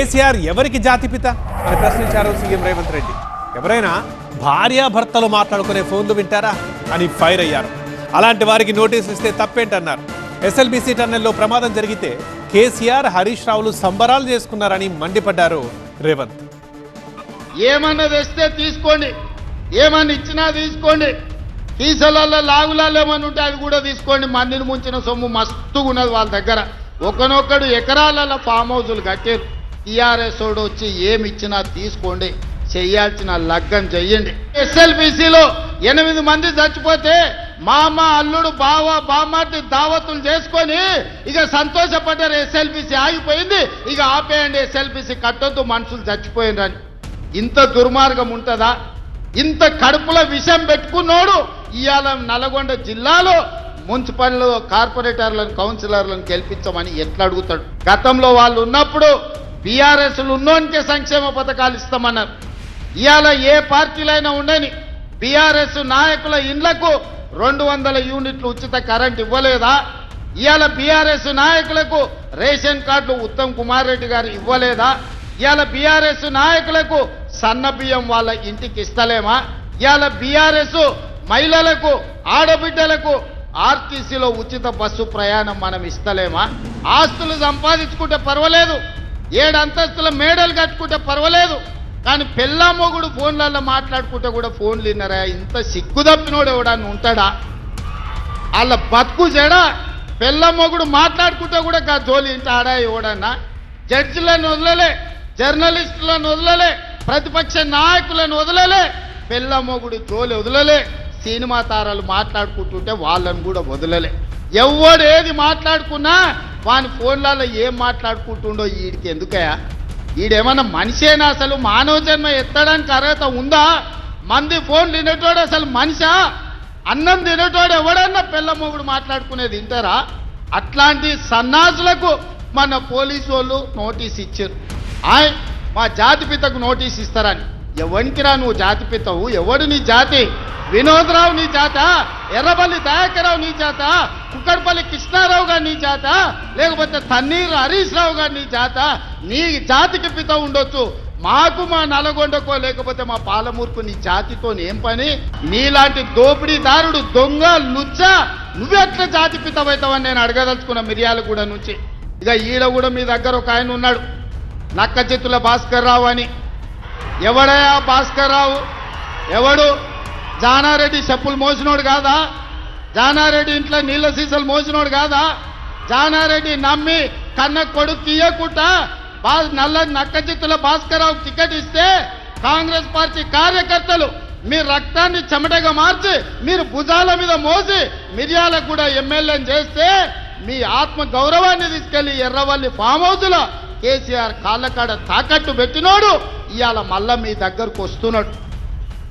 కేసీఆర్ ఎవరికి జాతిపిత అని ప్రశ్నించారు సీఎం రేవంత్ రెడ్డి. ఎవరైనా భార్యాభర్తలు మాట్లాడుకునే ఫోన్లు వింటారా? అని ఫైర్ అయ్యారు. అలాంటి వారికి నోటీసు ఇస్తే తప్పేంటన్నారు. ఎస్ఎల్బీసీ టన్నెల్లో ప్రమాదం జరిగితే కేసీఆర్ హరీష్ రావులు సంబరాలు చేసుకున్నారని మండిపడ్డారు రేవంత్. ఏమన్నా తెస్తే తీసుకోండి. ఏమన్నా ఇచ్చినా తీసుకోండి. కీసలలో లాగులాలు ఏమన్నా ఉంటే అది కూడా తీసుకోండి. మందిని ముంచిన సొమ్ము మస్తుగా ఉన్నది వాళ్ళ దగ్గర. ఒకనొక్కడు ఎకరాలలో ఫామ్ హౌజులు కట్టారు. టీఆర్ఎస్ వాడు వచ్చి ఏమి ఇచ్చినా తీసుకోండి. చేయాల్సిన లగ్గం చెయ్యండి ఎస్ఎల్బిసిలో ఎనిమిది మంది చచ్చిపోతే మామ అల్లుడు బావ బామ్మటి దావతులు చేసుకొని ఇక సంతోషపడ్డారు ఎస్ఎల్బిసి ఆగిపోయింది. ఇక ఆపేయండి ఎస్ఎల్బిసి కట్టొద్దు మనుషులు చచ్చిపోయినరని ఇంత దుర్మార్గం ఉంటుందా? ఇంత కడుపులో విషం పెట్టుకున్నోడు ఇవాళ నల్గొండ జిల్లాలో మున్సిపల్ కార్పొరేటర్లను కౌన్సిలర్లను గెలిపించమని ఎట్లా అడుగుతాడు? గతంలో వాళ్ళు ఉన్నప్పుడు బీఆర్ఎస్లు ఉన్నోనికే సంక్షేమ పథకాలు ఇస్తామన్నారు. ఇవాళ ఏ పార్టీలైనా ఉండని బీఆర్ఎస్ నాయకుల ఇండ్లకు రెండు వందల యూనిట్లు ఉచిత కరెంట్ ఇవ్వలేదా? ఇవాళ బీఆర్ఎస్ నాయకులకు రేషన్ కార్డులు ఉత్తమ్ కుమార్ రెడ్డి గారు ఇవ్వలేదా? ఇవాళ బీఆర్ఎస్ నాయకులకు సన్న బియ్యం వాళ్ళ ఇంటికి ఇస్తలేమా? ఇవాళ బీఆర్ఎస్ మహిళలకు ఆడబిడ్డలకు ఆర్టీసీలో ఉచిత బస్సు ప్రయాణం మనం ఇస్తలేమా? ఆస్తులు సంపాదించుకుంటే పర్వాలేదు. ఏడు అంతస్తుల మేడలు కట్టుకుంటే పర్వాలేదు. కానీ పెళ్ళమ్మగుడు ఫోన్లలో మాట్లాడుకుంటే కూడా ఫోన్లు విన్నారా? ఇంత సిగ్గు తప్పినోడు ఎవడన్నా ఉంటాడా? వాళ్ళ బతుకు జడ పెళ్ళమ్మగుడు మాట్లాడుకుంటే కూడా గా జోలి ఇంట ఆడా ఎవడన్నా? జడ్జిలను వదలలే జర్నలిస్టులను వదలలే ప్రతిపక్ష నాయకులను వదలలే పెళ్ళమ్మగుడు జోలి వదలలే సినిమా తారాలు మాట్లాడుకుంటుంటే వాళ్ళని కూడా వదలలే. ఎవడేది మాట్లాడుకున్నా వాని ఫోన్లలో ఏం మాట్లాడుకుంటుండో వీడికి ఎందుకయా వీడేమన్నా మనిషేనా అసలు? మానవ జన్మ ఎత్తడానికి అర్హత ఉందా? మంది ఫోన్ తినేటోడు అసలు మనిషా? అన్నం తినేటోడు ఎవడన్నా పిల్లమ్మగుడు మాట్లాడుకునేది తింటారా? అట్లాంటి సన్నాసులకు మన పోలీసు వాళ్ళు నోటీస్ ఇచ్చారు. ఆయ్ మా జాతిపితకు నోటీస్ ఇస్తారని. ఎవరికిరా నువ్వు జాతి జాతిపితవు ఎవడు నీ జాతి? వినోదరావు నీ జాత? ఎర్రబల్లి దయాకరావు నీ జాత? కుక్కడపల్లి కృష్ణారావు గారు నీ జాత? లేకపోతే తన్నీరు హరీష్ రావు గారు నీ జాత? నీ జాతికి పిత ఉండొచ్చు. మాకు మా నల్గొండకో లేకపోతే మా పాలమూర్పు నీ జాతితో ఏం పని? నీలాంటి దోపిడీదారుడు దొంగ లుచ్చ నువ్వెట్లా జాతి పితమవుతావని నేను అడగదలుచుకున్న మిరియాల కూడా నుంచి. ఇక ఈడ కూడా మీ దగ్గర ఒక ఆయన ఉన్నాడు. నక్క చెత్తుల భాస్కర్ రావు అని. ఎవడయా భాస్కర్రావు? ఎవడు? జానారెడ్డి చెప్పులు మోసినోడు కాదా? జానారెడ్డి ఇంట్లో నీళ్ళ సీసాలు మోసినోడు కాదా? జానారెడ్డి నమ్మి కన్న కొడుకు తీయకుండా బా నల్ల నక్కచిత్తుల చిత్తుల టికెట్ ఇస్తే కాంగ్రెస్ పార్టీ కార్యకర్తలు మీ రక్తాన్ని చెమటగా మార్చి మీరు భుజాల మీద మోసి మిర్యాలకు కూడా ఎమ్మెల్యేని చేస్తే మీ ఆత్మ గౌరవాన్ని తీసుకెళ్ళి ఎర్రవల్లి ఫామ్ హౌస్లో కేసీఆర్ కాళ్ళకాడ తాకట్టు పెట్టినోడు ఇవాళ మళ్ళా మీ దగ్గరకు వస్తున్నాడు.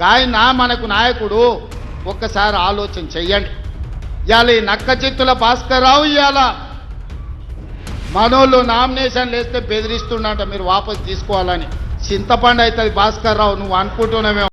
ఆయన మనకు నాయకుడు ఒక్కసారి ఆలోచన చెయ్యండి. ఇవాళ ఈ నక్క చిత్తుల భాస్కర్ రావు ఇవాళ మనోళ్ళు నామినేషన్లు వేస్తే బెదిరిస్తుండంట మీరు వాపసు తీసుకోవాలని. చింతపండు అవుతుంది భాస్కర్ రావు నువ్వు అనుకుంటున్నావేమో.